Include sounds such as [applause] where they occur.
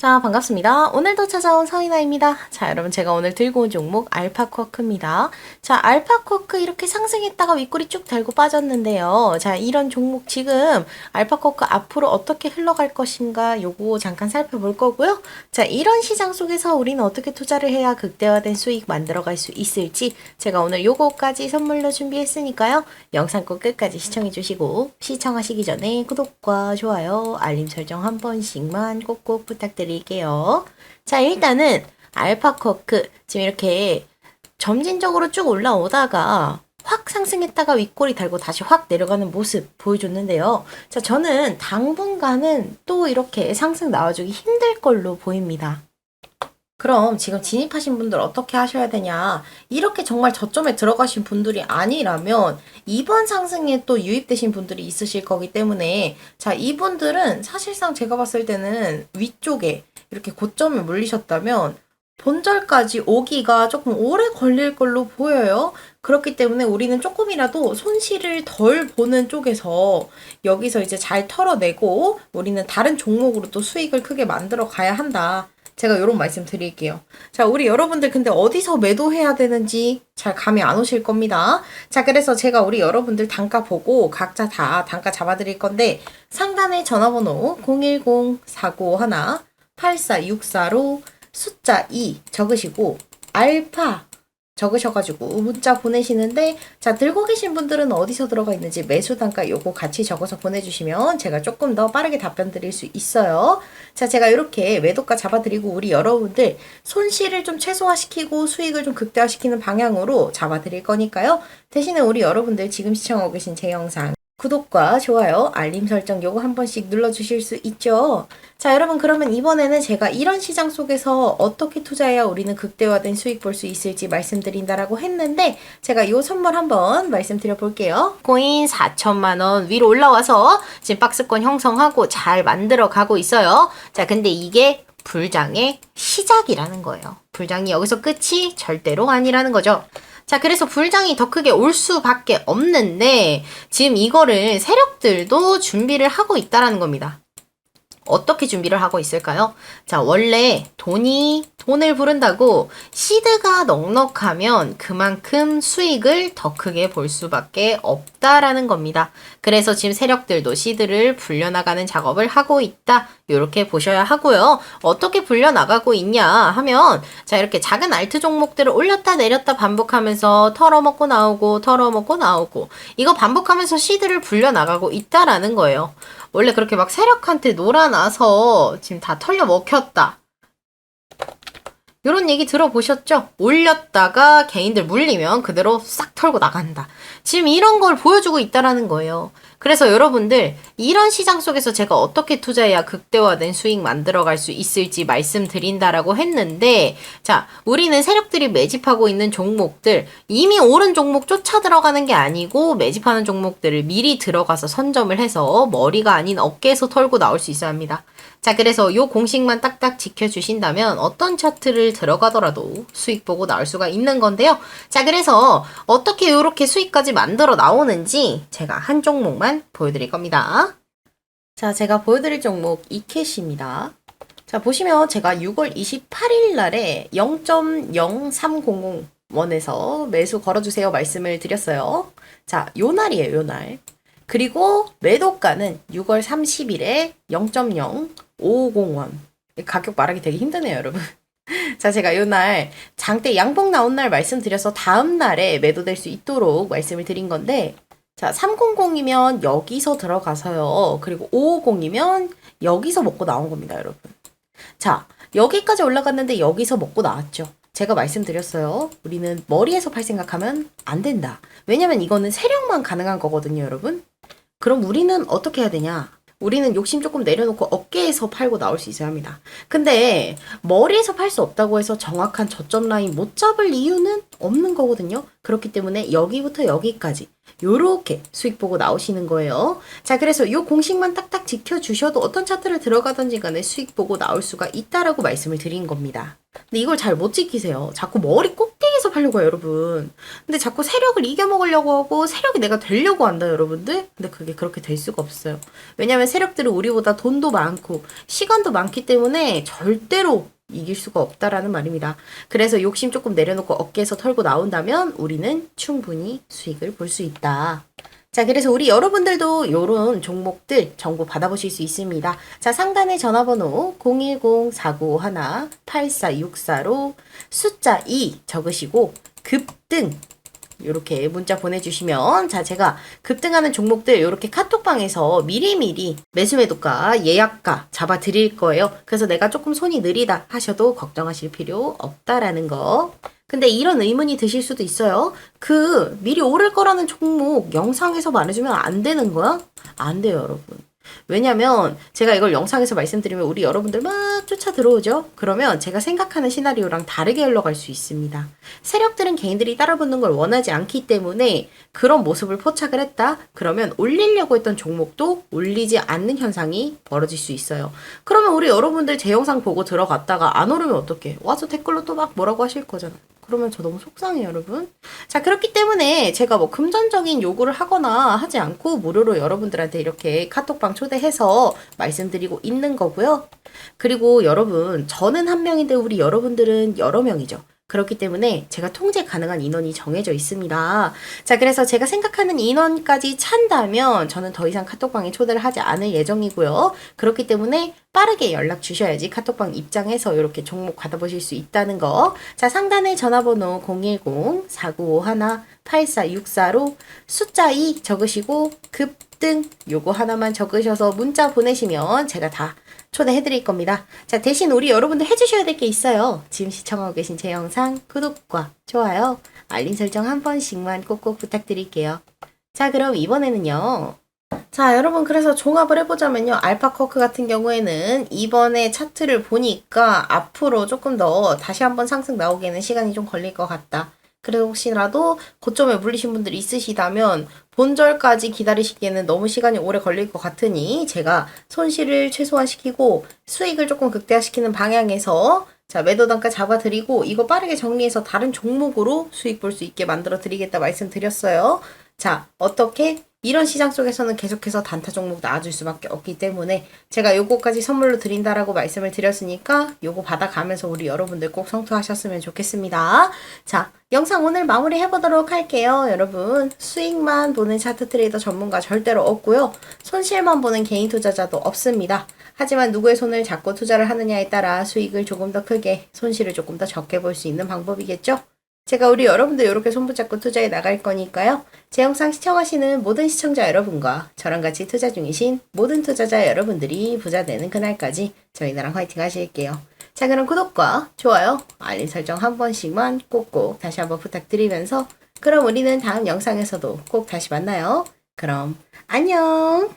자, 반갑습니다. 오늘도 찾아온 서인아입니다. 자, 여러분 제가 오늘 들고 온 종목 알파쿼크입니다. 자, 알파쿼크 이렇게 상승했다가 윗꼬리 쭉 달고 빠졌는데요. 자, 이런 종목 지금 알파쿼크 앞으로 어떻게 흘러갈 것인가 요거 잠깐 살펴볼 거고요. 자, 이런 시장 속에서 우리는 어떻게 투자를 해야 극대화된 수익 만들어갈 수 있을지 제가 오늘 요거까지 선물로 준비했으니까요. 영상 꼭 끝까지 시청해 주시고 시청하시기 전에 구독과 좋아요, 알림 설정 한 번씩만 꼭꼭 부탁드립니다. 드릴게요. 자, 일단은 알파커크 지금 이렇게 점진적으로 쭉 올라오다가 확 상승했다가 윗꼬리 달고 다시 확 내려가는 모습 보여줬는데요. 자, 저는 당분간은 또 이렇게 상승 나와주기 힘들 걸로 보입니다. 그럼 지금 진입하신 분들 어떻게 하셔야 되냐? 이렇게 정말 저점에 들어가신 분들이 아니라면 이번 상승에 또 유입되신 분들이 있으실 거기 때문에 자, 이분들은 사실상 제가 봤을 때는 위쪽에 이렇게 고점에 물리셨다면 본절까지 오기가 조금 오래 걸릴 걸로 보여요. 그렇기 때문에 우리는 조금이라도 손실을 덜 보는 쪽에서 여기서 이제 잘 털어내고 우리는 다른 종목으로 또 수익을 크게 만들어 가야 한다. 제가 이런 말씀 드릴게요. 자, 우리 여러분들 근데 어디서 매도해야 되는지 잘 감이 안 오실 겁니다. 자, 그래서 제가 우리 여러분들 단가 보고 각자 다 단가 잡아 드릴 건데 상단에 전화번호 010-451-8464로 숫자 2 적으시고 알파 적으셔가지고 문자 보내시는데 자 들고 계신 분들은 어디서 들어가 있는지 매수 단가 요거 같이 적어서 보내주시면 제가 조금 더 빠르게 답변 드릴 수 있어요. 자 제가 이렇게 매도가 잡아드리고 우리 여러분들 손실을 좀 최소화시키고 수익을 좀 극대화시키는 방향으로 잡아드릴 거니까요. 대신에 우리 여러분들 지금 시청하고 계신 제 영상 구독과 좋아요, 알림 설정 요거 한 번씩 눌러주실 수 있죠. 자, 여러분 그러면 이번에는 제가 이런 시장 속에서 어떻게 투자해야 우리는 극대화된 수익 볼 수 있을지 말씀드린다라고 했는데 제가 요 선물 한번 말씀드려 볼게요. 코인 4천만 원 위로 올라와서 지금 박스권 형성하고 잘 만들어 가고 있어요. 자, 근데 이게 불장의 시작이라는 거예요. 불장이 여기서 끝이 절대로 아니라는 거죠. 자, 그래서 불장이 더 크게 올 수밖에 없는데 지금 이거를 세력들도 준비를 하고 있다라는 겁니다. 어떻게 준비를 하고 있을까요? 자, 원래 돈이 돈을 부른다고 시드가 넉넉하면 그만큼 수익을 더 크게 볼 수밖에 없다라는 겁니다. 그래서 지금 세력들도 시드를 불려나가는 작업을 하고 있다. 이렇게 보셔야 하고요. 어떻게 불려나가고 있냐 하면 자, 이렇게 작은 알트 종목들을 올렸다 내렸다 반복하면서 털어먹고 나오고 털어먹고 나오고 이거 반복하면서 시드를 불려나가고 있다라는 거예요. 원래 그렇게 막 세력한테 놀아나서 지금 다 털려 먹혔다. 이런 얘기 들어보셨죠? 올렸다가 개인들 물리면 그대로 싹 털고 나간다. 지금 이런 걸 보여주고 있다라는 거예요. 그래서 여러분들 이런 시장 속에서 제가 어떻게 투자해야 극대화된 수익 만들어갈 수 있을지 말씀드린다라고 했는데 자 우리는 세력들이 매집하고 있는 종목들 이미 오른 종목 쫓아 들어가는 게 아니고 매집하는 종목들을 미리 들어가서 선점을 해서 머리가 아닌 어깨에서 털고 나올 수 있어야 합니다. 자, 그래서 요 공식만 딱딱 지켜주신다면 어떤 차트를 들어가더라도 수익 보고 나올 수가 있는 건데요. 자, 그래서 어떻게 요렇게 수익까지 만들어 나오는지 제가 한 종목만 보여드릴 겁니다. 자, 제가 보여드릴 종목 이캐시입니다. 자, 보시면 제가 6월 28일 날에 0.0300 원에서 매수 걸어주세요 말씀을 드렸어요. 자, 요 날이에요, 요 날. 그리고 매도가는 6월 30일에 0.0550원. 가격 말하기 되게 힘드네요, 여러분. [laughs] 자, 제가 요 날 장대 양봉 나온 날 말씀드려서 다음 날에 매도될 수 있도록 말씀을 드린 건데, 자, 300이면 여기서 들어가서요. 그리고 550이면 여기서 먹고 나온 겁니다, 여러분. 자, 여기까지 올라갔는데 여기서 먹고 나왔죠. 제가 말씀드렸어요. 우리는 머리에서 팔 생각하면 안 된다. 왜냐면 이거는 세력만 가능한 거거든요, 여러분. 그럼 우리는 어떻게 해야 되냐? 우리는 욕심 조금 내려놓고 어깨에서 팔고 나올 수 있어야 합니다. 근데 머리에서 팔 수 없다고 해서 정확한 저점 라인 못 잡을 이유는 없는 거거든요. 그렇기 때문에 여기부터 여기까지 요렇게 수익 보고 나오시는 거예요. 자, 그래서 요 공식만 딱딱 지켜주셔도 어떤 차트를 들어가든지 간에 수익 보고 나올 수가 있다라고 말씀을 드린 겁니다. 근데 이걸 잘 못 지키세요. 자꾸 머리 꼭대기에서 팔려고 해요, 여러분. 근데 자꾸 세력을 이겨먹으려고 하고 세력이 내가 되려고 한다, 여러분들. 근데 그게 그렇게 될 수가 없어요. 왜냐면 세력들은 우리보다 돈도 많고 시간도 많기 때문에 절대로 이길 수가 없다라는 말입니다. 그래서 욕심 조금 내려놓고 어깨에서 털고 나온다면 우리는 충분히 수익을 볼 수 있다. 자, 그래서 우리 여러분들도 요런 종목들 정보 받아보실 수 있습니다. 자, 상단에 전화번호 010-491-8464로 숫자 2 적으시고 급등 이렇게 문자 보내주시면 자 제가 급등하는 종목들 이렇게 카톡방에서 미리미리 매수 매도가 예약가 잡아 드릴 거예요. 그래서 내가 조금 손이 느리다 하셔도 걱정하실 필요 없다라는 거. 근데 이런 의문이 드실 수도 있어요. 그 미리 오를 거라는 종목 영상에서 말해주면 안 되는 거야? 안 돼요, 여러분. 왜냐면 제가 이걸 영상에서 말씀드리면 우리 여러분들 막 쫓아 들어오죠? 그러면 제가 생각하는 시나리오랑 다르게 흘러갈 수 있습니다. 세력들은 개인들이 따라붙는 걸 원하지 않기 때문에 그런 모습을 포착을 했다? 그러면 올리려고 했던 종목도 올리지 않는 현상이 벌어질 수 있어요. 그러면 우리 여러분들 제 영상 보고 들어갔다가 안 오르면 어떡해? 와서 댓글로 또 막 뭐라고 하실 거잖아. 그러면 저 너무 속상해요, 여러분. 자, 그렇기 때문에 제가 뭐 금전적인 요구를 하거나 하지 않고 무료로 여러분들한테 이렇게 카톡방 초대해서 말씀드리고 있는 거고요. 그리고 여러분, 저는 한 명인데 우리 여러분들은 여러 명이죠. 그렇기 때문에 제가 통제 가능한 인원이 정해져 있습니다. 자, 그래서 제가 생각하는 인원까지 찬다면 저는 더 이상 카톡방에 초대를 하지 않을 예정이고요. 그렇기 때문에 빠르게 연락 주셔야지 카톡방 입장해서 이렇게 종목 받아보실 수 있다는 거. 자, 상단에 전화번호 010-4951-8464로 숫자 2 적으시고 급 등 요거 하나만 적으셔서 문자 보내시면 제가 다 초대해 드릴 겁니다. 자, 대신 우리 여러분들 해주셔야 될 게 있어요. 지금 시청하고 계신 제 영상 구독과 좋아요, 알림 설정 한 번씩만 꼭꼭 부탁드릴게요. 자, 그럼 이번에는요. 자, 여러분, 그래서 종합을 해보자면요. 알파커크 같은 경우에는 이번에 차트를 보니까 앞으로 조금 더 다시 한번 상승 나오기에는 시간이 좀 걸릴 것 같다. 그래도 혹시라도 고점에 물리신 분들이 있으시다면 본절까지 기다리시기에는 너무 시간이 오래 걸릴 것 같으니 제가 손실을 최소화시키고 수익을 조금 극대화시키는 방향에서 자, 매도 단가 잡아드리고 이거 빠르게 정리해서 다른 종목으로 수익 볼 수 있게 만들어 드리겠다 말씀드렸어요. 자, 어떻게? 이런 시장 속에서는 계속해서 단타 종목 나와줄 수밖에 없기 때문에 제가 요거까지 선물로 드린다라고 말씀을 드렸으니까 요거 받아가면서 우리 여러분들 꼭 성투하셨으면 좋겠습니다. 자, 영상 오늘 마무리 해보도록 할게요. 여러분, 수익만 보는 차트 트레이더 전문가 절대로 없고요. 손실만 보는 개인 투자자도 없습니다. 하지만 누구의 손을 잡고 투자를 하느냐에 따라 수익을 조금 더 크게, 손실을 조금 더 적게 볼 수 있는 방법이겠죠? 제가 우리 여러분들 이렇게 손붙잡고 투자해 나갈 거니까요. 제 영상 시청하시는 모든 시청자 여러분과 저랑 같이 투자 중이신 모든 투자자 여러분들이 부자 되는 그날까지 저희 나랑 화이팅 하실게요. 자, 그럼 구독과 좋아요, 알림 설정 한 번씩만 꼭꼭 다시 한번 부탁드리면서 그럼 우리는 다음 영상에서도 꼭 다시 만나요. 그럼 안녕!